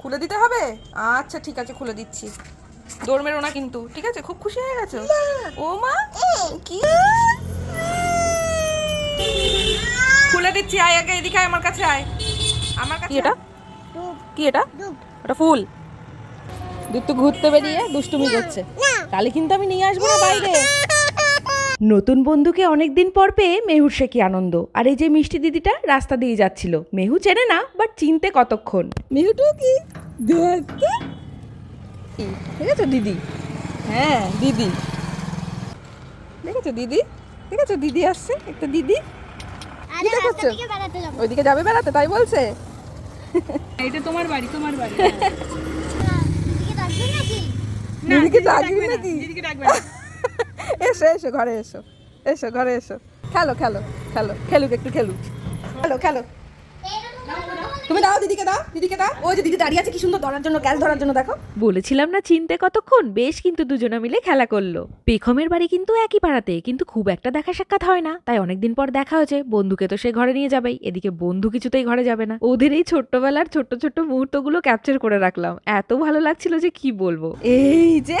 খুলে দিতে হবে? আচ্ছা ঠিক আছে খুলে দিচ্ছি। দৌড় মেরো না কিন্তু ঠিক আছে? খুব খুশি হয়ে গেছো? ও মা কি? খুলে দিচ্ছি আয় আগে এদিকে আয় আমার কাছে আয়। আমার কাছে এটা? কি এটা? ওটা ফুল। দুধ তো ঘুরতে বেরিয়ে দুষ্টুমি করছে। কালে কিন্তু আমি নিয়ে আসব না বাইরে। নতুন বন্ধুকে অনেক দিন পর পেয়ে মেহুর সে কি আনন্দ। আর এই যে মিষ্টি দিদিটা রাস্তা দিয়ে যাচ্ছিল। মেহু চেনে না বাট চিনতে কতক্ষণ। মিহুটু কি? দেখেছ দিদি? হ্যাঁ দিদি। দেখেছ দিদি? দেখেছ দিদি আসছে? একটা দিদি? ওইদিকে যাবে বেড়াতে তাই বলছে? এটা তোমার বাড়ি তোমার বাড়ি। দিকে যাচ্ছেন নাকি? দিদিকে ডাকবি নাকি? দিদিকে ডাকবে না। এসো এসো ঘরে এসো। এসো ঘরে এসো। খেলো খেলো খেলো। খেলুক একটু খেলুক। খেলো খেলো। তুমি দাও দিদিকে দাও দিদিকে দাও। ওই যে দিদি দাঁড়িয়ে আছে কি সুন্দর ধরার জন্য গ্যাস ধরার জন্য দেখো। বলেছিলাম না চিনতে কতক্ষণ? বেশ কিন্তু দুজনা মিলে খেলা করল। পেখমের বাড়ি কিন্তু একই পাড়াতে কিন্তু খুব একটা দেখা সাক্ষাৎ হয় না। তাই অনেকদিন পর দেখা হয়েছে। বন্ধুকে তো সে ঘরে নিয়ে যাবেই। এদিকে বন্ধু কিছুতেই ঘরে যাবে না। ওদের এই ছোট্টবেলার ছোট্ট ছোট্ট মুহূর্তগুলো ক্যাপচার করে রাখলাম। এত ভালো লাগছিল যে কি বলব। এই যে